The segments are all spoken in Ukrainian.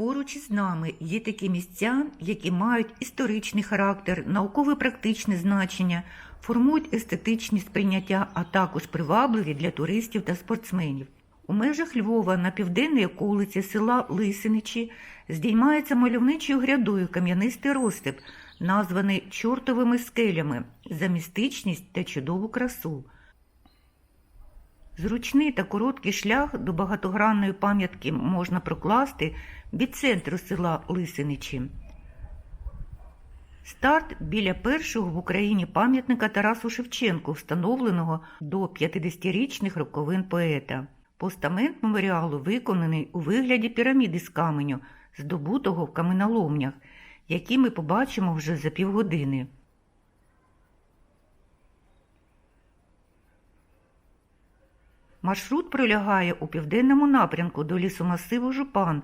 Поруч із нами є такі місця, які мають історичний характер, науково-практичне значення, формують естетичні сприйняття, а також привабливі для туристів та спортсменів. У межах Львова на південній околиці села Лисиничі здіймається мальовничою грядою кам'янистий розстеп, названий чортовими скелями за містичність та чудову красу. Зручний та короткий шлях до багатогранної пам'ятки можна прокласти від центру села Лисиничі. Старт біля першого в Україні пам'ятника Тарасу Шевченку, встановленого до 50-річних роковин поета. Постамент меморіалу виконаний у вигляді піраміди з каменю, здобутого в каменоломнях, які ми побачимо вже за півгодини. Маршрут пролягає у південному напрямку до лісомасиву Жупан,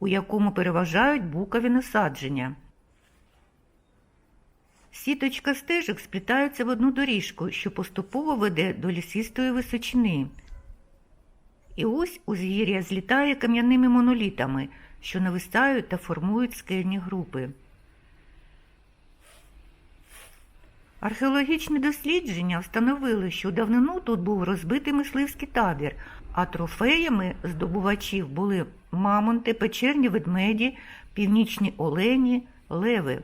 у якому переважають букові насадження. Сіточка стежок сплітаються в одну доріжку, що поступово веде до лісистої височини. І ось узгір'я злітає кам'яними монолітами, що нависають та формують скельні групи. Археологічні дослідження встановили, що давнину тут був розбитий мисливський табір, а трофеями здобувачів були мамонти, печерні ведмеді, північні олені, леви.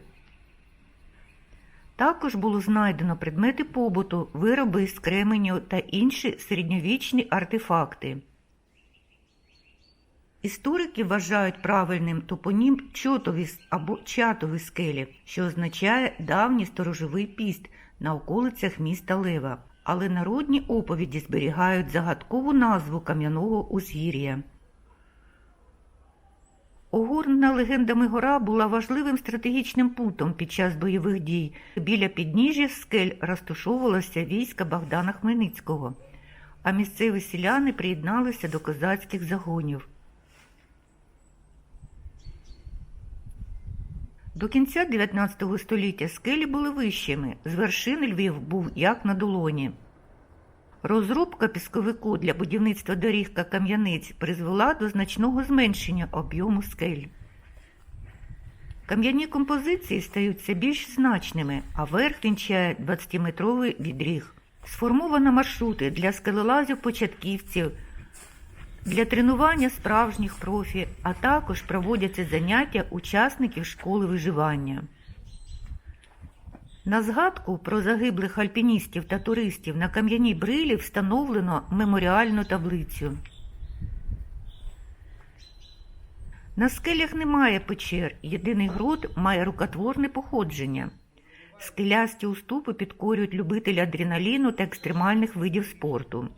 Також було знайдено предмети побуту, вироби з кременю та інші середньовічні артефакти. Історики вважають правильним топонім чотові або чатові скелі, що означає давній сторожовий піст на околицях міста Лева, але народні оповіді зберігають загадкову назву кам'яного узгір'я. Огорнена легендами гора була важливим стратегічним пунктом під час бойових дій. Біля підніжжя скель розташовувалося війська Богдана Хмельницького, а місцеві селяни приєдналися до козацьких загонів. До кінця 19 століття скелі були вищими, з вершини Львів був як на долоні. Розробка пісковику для будівництва доріг кам'яниць призвела до значного зменшення об'єму скель. Кам'яні композиції стаються більш значними, а верх вінчає 20-метровий відріг. Сформовано маршрути для скелелазів-початківців, для тренування справжніх профі, а також проводяться заняття учасників школи виживання. На згадку про загиблих альпіністів та туристів на кам'яній брилі встановлено меморіальну таблицю. На скелях немає печер, єдиний грот має рукотворне походження. Скелясті уступи підкорюють любителі адреналіну та екстремальних видів спорту.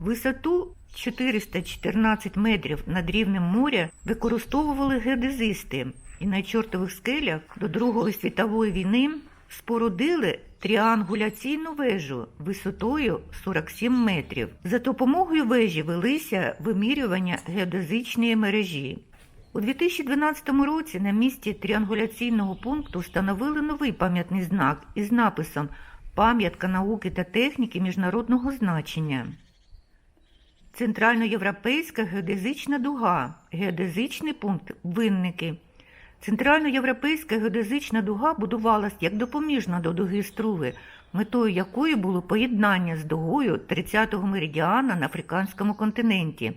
Висоту 414 метрів над рівнем моря використовували геодезисти і на чортових скелях до Другої світової війни спорудили тріангуляційну вежу висотою 47 метрів. За допомогою вежі велися вимірювання геодезичної мережі. У 2012 році на місці тріангуляційного пункту встановили новий пам'ятний знак із написом Пам'ятка науки та техніки міжнародного значення. Центральноєвропейська геодезична дуга, геодезичний пункт Винники. Центральноєвропейська геодезична дуга будувалась як допоміжна до дуги Струви, метою якої було поєднання з дугою 30-го меридіана на африканському континенті.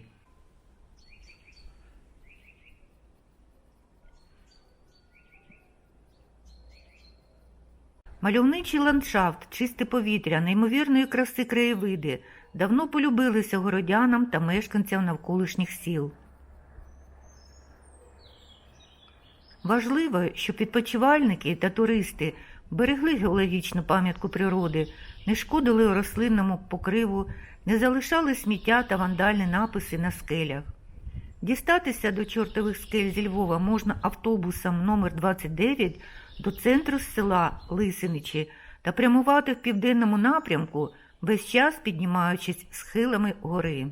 Мальовничий ландшафт, чисте повітря, неймовірної краси краєвиди давно полюбилися городянам та мешканцям навколишніх сіл. Важливо, щоб відпочивальники та туристи берегли геологічну пам'ятку природи, не шкодили рослинному покриву, не залишали сміття та вандальні написи на скелях. Дістатися до чортових скель зі Львова можна автобусом номер 29 до центру села Лисиничі та прямувати в південному напрямку, весь час піднімаючись схилами гори.